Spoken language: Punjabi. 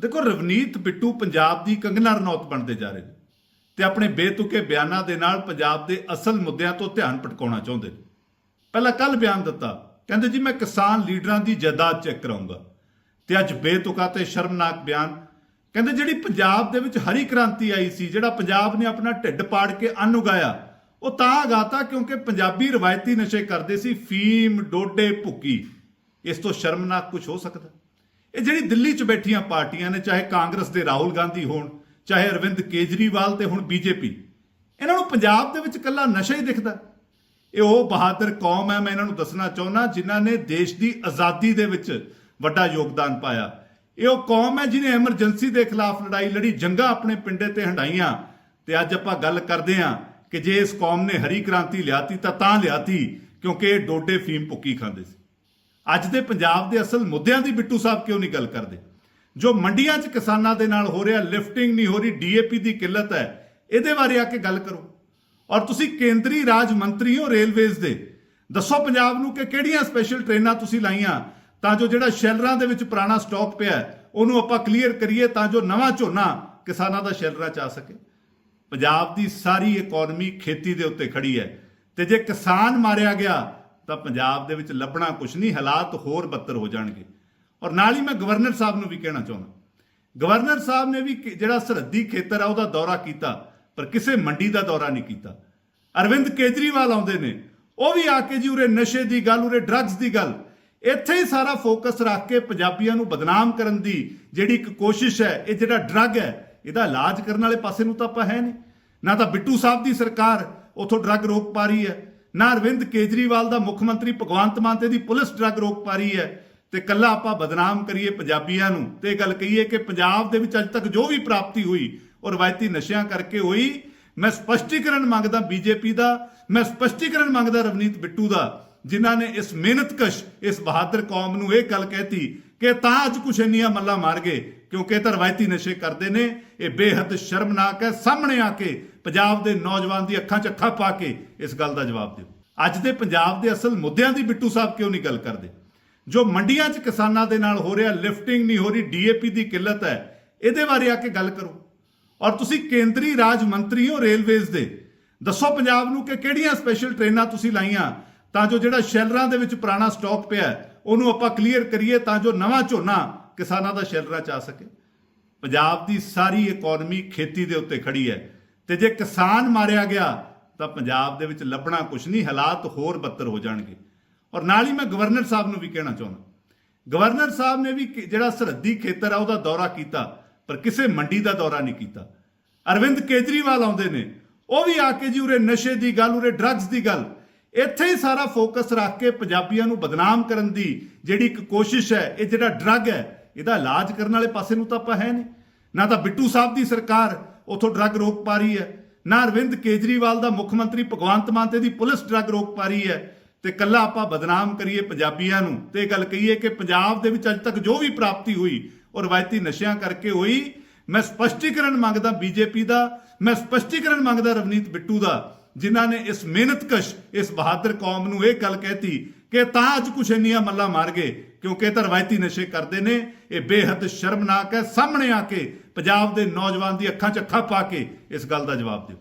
ਦੇਖੋ, ਰਵਨੀਤ ਬਿੱਟੂ ਪੰਜਾਬ ਦੀ ਕੰਗਨਾ ਰਣੌਤ ਬਣਦੇ ਜਾ ਰਹੇ ਨੇ ਤੇ ਆਪਣੇ ਬੇਤੁਕੇ ਬਿਆਨਾਂ ਦੇ ਨਾਲ ਪੰਜਾਬ ਦੇ ਅਸਲ ਮੁੱਦਿਆਂ ਤੋਂ ਧਿਆਨ ਭਟਕਾਉਣਾ ਚਾਹੁੰਦੇ ਨੇ। ਪਹਿਲਾਂ ਕੱਲ ਬਿਆਨ ਦਿੱਤਾ, ਕਹਿੰਦੇ ਜੀ, ਮੈਂ ਕਿਸਾਨ ਲੀਡਰਾਂ ਦੀ ਜਾਇਦਾਦ ਚੈੱਕ ਕਰਾਉਂਗਾ। ਤੇ ਅੱਜ ਬੇਤੁਕਾ ਤੇ ਸ਼ਰਮਨਾਕ ਬਿਆਨ, ਕਹਿੰਦੇ ਜਿਹੜੀ ਪੰਜਾਬ ਦੇ ਵਿੱਚ ਹਰੀ ਕ੍ਰਾਂਤੀ ਆਈ ਸੀ, ਜਿਹੜਾ ਪੰਜਾਬ ਨੇ ਆਪਣਾ ਢਿੱਡ ਪਾੜ ਕੇ ਅੰਨ ਉਗਾਇਆ, ਉਹ ਤਾਂ ਗਾਤਾ ਕਿਉਂਕਿ ਪੰਜਾਬੀ ਰਵਾਇਤੀ ਨਸ਼ੇ ਕਰਦੇ ਸੀ, ਫੀਮ, ਡੋਡੇ, ਭੁੱਕੀ। ਇਸ ਤੋਂ ਸ਼ਰਮਨਾਕ ਕੁਝ ਹੋ ਸਕਦਾ? ਇਹ ਜਿਹੜੀ ਦਿੱਲੀ 'ਚ ਬੈਠੀਆਂ ਪਾਰਟੀਆਂ ਨੇ, ਚਾਹੇ ਕਾਂਗਰਸ ਦੇ ਰਾਹੁਲ ਗਾਂਧੀ ਹੋਣ, ਚਾਹੇ ਅਰਵਿੰਦ ਕੇਜਰੀਵਾਲ ਤੇ ਹੁਣ ਬੀਜੇਪੀ, ਇਹਨਾਂ ਨੂੰ ਪੰਜਾਬ ਦੇ ਵਿੱਚ ਕੱਲਾ ਨਸ਼ਾ ਹੀ ਦਿਖਦਾ। ਇਹ ਉਹ ਬਹਾਦਰ ਕੌਮ ਹੈ, ਮੈਂ ਇਹਨਾਂ ਨੂੰ ਦੱਸਣਾ ਚਾਹੁੰਦਾ ਜਿਨ੍ਹਾਂ ਨੇ ਦੇਸ਼ ਦੀ ਆਜ਼ਾਦੀ ਦੇ ਵਿੱਚ ਵੱਡਾ ਯੋਗਦਾਨ ਪਾਇਆ। ਇਹ ਉਹ ਕੌਮ ਹੈ ਜਿਨੇ ਐਮਰਜੈਂਸੀ ਦੇ ਖਿਲਾਫ ਲੜਾਈ ਲੜੀ, ਜੰਗਾਂ ਆਪਣੇ ਪਿੰਡੇ ਤੇ ਹੰਡਾਈਆਂ। ਤੇ ਅੱਜ ਆਪਾਂ ਗੱਲ ਕਰਦੇ ਹਾਂ ਕਿ ਜੇ ਇਸ ਕੌਮ ਨੇ ਹਰੀ ਕ੍ਰਾਂਤੀ ਲਿਆਤੀ, ਤਾਂ ਤਾਂ ਲਿਆਤੀ, ਕਿਉਂਕਿ ਇਹ ਡੋਡੇ ਫੀਮ ਭੁੱਕੀ ਖਾਂਦੇ ਸੀ। ਅੱਜ ਦੇ ਪੰਜਾਬ ਦੇ ਅਸਲ ਮੁੱਦਿਆਂ ਦੀ ਬਿੱਟੂ ਸਾਹਿਬ ਕਿਉਂ ਨਹੀਂ ਗੱਲ ਕਰਦੇ? ਜੋ ਮੰਡੀਆਂ 'ਚ ਕਿਸਾਨਾਂ ਦੇ ਨਾਲ ਹੋ ਰਿਹਾ ਲਿਫਟਿੰਗ ਨਹੀਂ ਹੋ ਰਹੀ, ਡੀਏਪੀ ਦੀ ਕਿੱਲਤ ਹੈ, ਇਹਦੇ ਬਾਰੇ ਆ ਕੇ ਗੱਲ ਕਰੋ। ਔਰ ਤੁਸੀਂ ਕੇਂਦਰੀ ਰਾਜ ਮੰਤਰੀ ਹੋ ਰੇਲਵੇਜ਼ ਦੇ, ਦੱਸੋ ਪੰਜਾਬ ਨੂੰ ਕਿ ਕਿਹੜੀਆਂ ਸਪੈਸ਼ਲ ਟ੍ਰੇਨਾਂ ਤੁਸੀਂ ਲਾਈਆਂ ਤਾਂ ਜੋ ਜਿਹੜਾ ਸ਼ੈਲਰਾਂ ਦੇ ਵਿੱਚ ਪੁਰਾਣਾ ਸਟਾਕ ਪਿਆ ਉਹਨੂੰ ਆਪਾਂ ਕਲੀਅਰ ਕਰੀਏ ਤਾਂ ਜੋ ਨਵਾਂ ਝੋਨਾ ਕਿਸਾਨਾਂ ਦਾ ਸ਼ੈਲਰਾਂ 'ਚ ਆ ਸਕੇ। ਪੰਜਾਬ ਦੀ ਸਾਰੀ ਇਕਨੋਮੀ ਖੇਤੀ ਦੇ ਉੱਤੇ ਖੜੀ ਹੈ ਤੇ ਜੇ ਕਿਸਾਨ ਮਾਰਿਆ ਗਿਆ ਤਾਂ ਪੰਜਾਬ ਦੇ ਵਿੱਚ ਲੱਭਣਾ ਕੁਝ ਨਹੀਂ, ਹਾਲਾਤ ਹੋਰ ਬੱਤਰ ਹੋ ਜਾਣਗੇ। ਔਰ ਨਾਲ ਹੀ ਮੈਂ ਗਵਰਨਰ ਸਾਹਿਬ ਨੂੰ ਵੀ ਕਹਿਣਾ ਚਾਹੁੰਦਾ। ਗਵਰਨਰ ਸਾਹਿਬ ਨੇ ਵੀ ਜਿਹੜਾ ਸਰਹੱਦੀ ਖੇਤਰ ਆ, ਉਹਦਾ ਦੌਰਾ ਕੀਤਾ, ਪਰ ਕਿਸੇ ਮੰਡੀ ਦਾ ਦੌਰਾ ਨਹੀਂ ਕੀਤਾ। ਅਰਵਿੰਦ ਕੇਜਰੀਵਾਲ ਆਉਂਦੇ ਨੇ, ਉਹ ਵੀ ਆ ਕੇ ਜੀ ਉਰੇ ਨਸ਼ੇ ਦੀ ਗੱਲ, ਉਰੇ ਡਰੱਗਸ ਦੀ ਗੱਲ। ਇੱਥੇ ਹੀ ਸਾਰਾ ਫੋਕਸ ਰੱਖ ਕੇ ਪੰਜਾਬੀਆਂ ਨੂੰ ਬਦਨਾਮ ਕਰਨ ਦੀ ਜਿਹੜੀ ਇੱਕ ਕੋਸ਼ਿਸ਼ ਹੈ, ਇਹ ਜਿਹੜਾ ਡਰੱਗ ਹੈ, ਇਹਦਾ ਇਲਾਜ ਕਰਨ ਵਾਲੇ ਪਾਸੇ ਨੂੰ ਤਾਂ ਆਪਾਂ ਹੈ ਨਹੀਂ। ਨਾ ਤਾਂ ਬਿੱਟੂ ਸਾਹਿਬ ਦੀ ਸਰਕਾਰ ਉਥੋਂ ਡਰੱਗ ਰੋਕ ਪਾ ਰਹੀ ਹੈ। ਨਾ ਅਰਵਿੰਦ ਕੇਜਰੀਵਾਲ ਦਾ ਮੁੱਖ ਮੰਤਰੀ ਭਗਵੰਤ ਮਾਨ ਤੇ ਦੀ ਪੁਲਿਸ ਡਰੱਗ ਰੋਕ ਪਾ ਰਹੀ ਹੈ ਤੇ ਕੱਲਾ ਆਪਾਂ ਬਦਨਾਮ ਕਰੀਏ ਪੰਜਾਬੀਆਂ ਨੂੰ ਤੇ ਇਹ ਗੱਲ ਕਹੀਏ ਕਿ ਪੰਜਾਬ ਦੇ ਵਿੱਚ ਅੱਜ ਤੱਕ ਜੋ ਵੀ ਪ੍ਰਾਪਤੀ ਹੋਈ ਉਹ ਰਵਾਇਤੀ ਨਸ਼ਿਆਂ ਕਰਕੇ ਹੋਈ। ਮੈਂ ਸਪਸ਼ਟੀਕਰਨ ਮੰਗਦਾ ਬੀਜੇਪੀ ਦਾ, ਮੈਂ ਸਪਸ਼ਟੀਕਰਨ ਮੰਗਦਾ ਰਵਨੀਤ ਬਿੱਟੂ ਦਾ, ਜਿਨ੍ਹਾਂ ਨੇ ਇਸ ਮਿਹਨਤਕਸ਼, ਇਸ ਬਹਾਦਰ ਕੌਮ ਨੂੰ ਇਹ ਗੱਲ ਕਹਿਤੀ ਕਿ ਤਾਂ ਅੱਜ ਕੁਛ ਇੰਨੀਆਂ ਮੱਲਾਂ ਮਾਰ ਗਏ। ਕਿਉਂਕਿ ਇਹ ਤਾਂ ਰਵਾਇਤੀ ਨਸ਼ੇ ਕਰਦੇ ਨੇ। ਇਹ ਬੇਹੱਦ ਸ਼ਰਮਨਾਕ ਹੈ। ਸਾਹਮਣੇ ਆ ਕੇ ਪੰਜਾਬ ਦੇ ਨੌਜਵਾਨ ਦੀ ਅੱਖਾਂ 'ਚ ਅੱਖਾਂ ਪਾ ਕੇ ਇਸ ਗੱਲ ਦਾ ਜਵਾਬ ਦਿਓ। ਅੱਜ ਦੇ ਪੰਜਾਬ ਦੇ ਅਸਲ ਮੁੱਦਿਆਂ ਦੀ ਬਿੱਟੂ ਸਾਹਿਬ ਕਿਉਂ ਨਹੀਂ ਗੱਲ ਕਰਦੇ? ਜੋ ਮੰਡੀਆਂ 'ਚ ਕਿਸਾਨਾਂ ਦੇ ਨਾਲ ਹੋ ਰਿਹਾ ਲਿਫਟਿੰਗ ਨਹੀਂ ਹੋ ਰਹੀ, ਡੀਏਪੀ ਦੀ ਕਿੱਲਤ ਹੈ, ਇਹਦੇ ਬਾਰੇ ਆ ਕੇ ਗੱਲ ਕਰੋ। ਔਰ ਤੁਸੀਂ ਕੇਂਦਰੀ ਰਾਜ ਮੰਤਰੀ ਹੋ ਰੇਲਵੇਜ਼ ਦੇ, ਦੱਸੋ ਪੰਜਾਬ ਨੂੰ ਕਿ ਕਿਹੜੀਆਂ ਸਪੈਸ਼ਲ ਟ੍ਰੇਨਾਂ ਤੁਸੀਂ ਲਾਈਆਂ ਤਾਂ ਜੋ ਜਿਹੜਾ ਸ਼ੈਲਰਾਂ ਦੇ ਵਿੱਚ ਪੁਰਾਣਾ ਸਟਾਕ ਪਿਆ ਉਹਨੂੰ ਆਪਾਂ ਕਲੀਅਰ ਕਰੀਏ ਤਾਂ ਜੋ ਨਵਾਂ ਝੋਨਾ ਕਿਸਾਨਾਂ ਦਾ ਸ਼ੈਲਰਾਂ 'ਚ ਆ ਸਕੇ। ਪੰਜਾਬ ਦੀ ਸਾਰੀ ਇਕਨੋਮੀ ਖੇਤੀ ਦੇ ਉੱਤੇ ਖੜੀ ਹੈ। ਤੇ ਜੇ ਕਿਸਾਨ ਮਾਰਿਆ ਗਿਆ, ਤਾਂ ਪੰਜਾਬ ਦੇ ਵਿੱਚ ਲੱਭਣਾ ਕੁਝ ਨਹੀਂ, ਹਾਲਾਤ ਹੋਰ ਬੱਤਰ ਹੋ ਜਾਣਗੇ। ਔਰ ਨਾਲ ਹੀ ਮੈਂ ਗਵਰਨਰ ਸਾਹਿਬ ਨੂੰ ਵੀ ਕਹਿਣਾ ਚਾਹੁੰਦਾ। ਗਵਰਨਰ ਸਾਹਿਬ ਨੇ ਵੀ ਜਿਹੜਾ ਸਰਹੱਦੀ ਖੇਤਰ ਆ, ਉਹਦਾ ਦੌਰਾ ਕੀਤਾ, ਪਰ ਕਿਸੇ ਮੰਡੀ ਦਾ ਦੌਰਾ ਨਹੀਂ ਕੀਤਾ। ਅਰਵਿੰਦ ਕੇਜਰੀਵਾਲ ਆਉਂਦੇ ਨੇ, ਉਹ ਵੀ ਆ ਕੇ ਜੀ ਉਰੇ ਨਸ਼ੇ ਦੀ ਗੱਲ, ਉਰੇ ਡਰੱਗਸ ਦੀ ਗੱਲ। ਇੱਥੇ ਹੀ ਸਾਰਾ ਫੋਕਸ ਰੱਖ ਕੇ ਪੰਜਾਬੀਆਂ ਨੂੰ ਬਦਨਾਮ ਕਰਨ ਦੀ ਜਿਹੜੀ ਇੱਕ ਕੋਸ਼ਿਸ਼ ਹੈ, ਇਹ ਜਿਹੜਾ ਡਰੱਗ ਹੈ ਇਹਦਾ ਇਲਾਜ ਕਰਨ ਵਾਲੇ ਪਾਸੇ ਨੂੰ ਤਾਂ ਆਪਾਂ ਹੈ ਨਹੀਂ। ਨਾ ਤਾਂ ਬਿੱਟੂ ਸਾਹਿਬ ਦੀ ਸਰਕਾਰ ਉਥੋਂ ਡਰੱਗ ਰੋਕ ਪਾ ਰਹੀ ਹੈ, ਨਾ ਅਰਵਿੰਦ ਕੇਜਰੀਵਾਲ ਦਾ ਮੁੱਖ ਮੰਤਰੀ ਭਗਵੰਤ ਮਾਨ ਤੇ ਦੀ ਪੁਲਿਸ ਡਰੱਗ ਰੋਕ ਪਾ ਰਹੀ ਹੈ। ਤੇ ਕੱਲਾ ਆਪਾਂ ਬਦਨਾਮ ਕਰੀਏ ਪੰਜਾਬੀਆਂ ਨੂੰ। ਤੇ ਇਹ ਗੱਲ ਕਹੀਏ ਕਿ ਪੰਜਾਬ ਦੇ ਵਿੱਚ ਅੱਜ ਤੱਕ ਜੋ ਵੀ ਪ੍ਰਾਪਤੀ ਹੋਈ, ਉਹ ਰਵਾਇਤੀ ਨਸ਼ਿਆਂ ਕਰਕੇ ਹੋਈ। ਮੈਂ ਸਪਸ਼ਟੀਕਰਨ ਮੰਗਦਾ ਬੀਜੇਪੀ ਦਾ, ਮੈਂ ਸਪਸ਼ਟੀਕਰਨ ਮੰਗਦਾ ਰਵਨੀਤ ਬਿੱਟੂ ਦਾ, ਜਿਨ੍ਹਾਂ ਨੇ ਇਸ ਮਿਹਨਤਕਸ਼, ਇਸ ਬਹਾਦਰ ਕੌਮ ਨੂੰ ਇਹ ਗੱਲ ਕਹਿਤੀ ਕਿ ਤਾਂ ਅੱਜ ਕੁਛ ਇੰਨੀਆਂ ਮੱਲਾਂ ਮਾਰ ਗਏ। ਕਿਉਂਕਿ ਇਹ ਤਾਂ ਰਵਾਇਤੀ ਨਸ਼ੇ ਕਰਦੇ ਨੇ, ਇਹ ਬੇਹੱਦ ਸ਼ਰਮਨਾਕ ਹੈ। ਸਾਹਮਣੇ ਆ ਕੇ ਪੰਜਾਬ ਦੇ ਨੌਜਵਾਨ ਦੀ ਅੱਖਾਂ 'ਚ ਅੱਖਾਂ ਪਾ ਕੇ ਇਸ ਗੱਲ ਦਾ ਜਵਾਬ ਦਿਓ।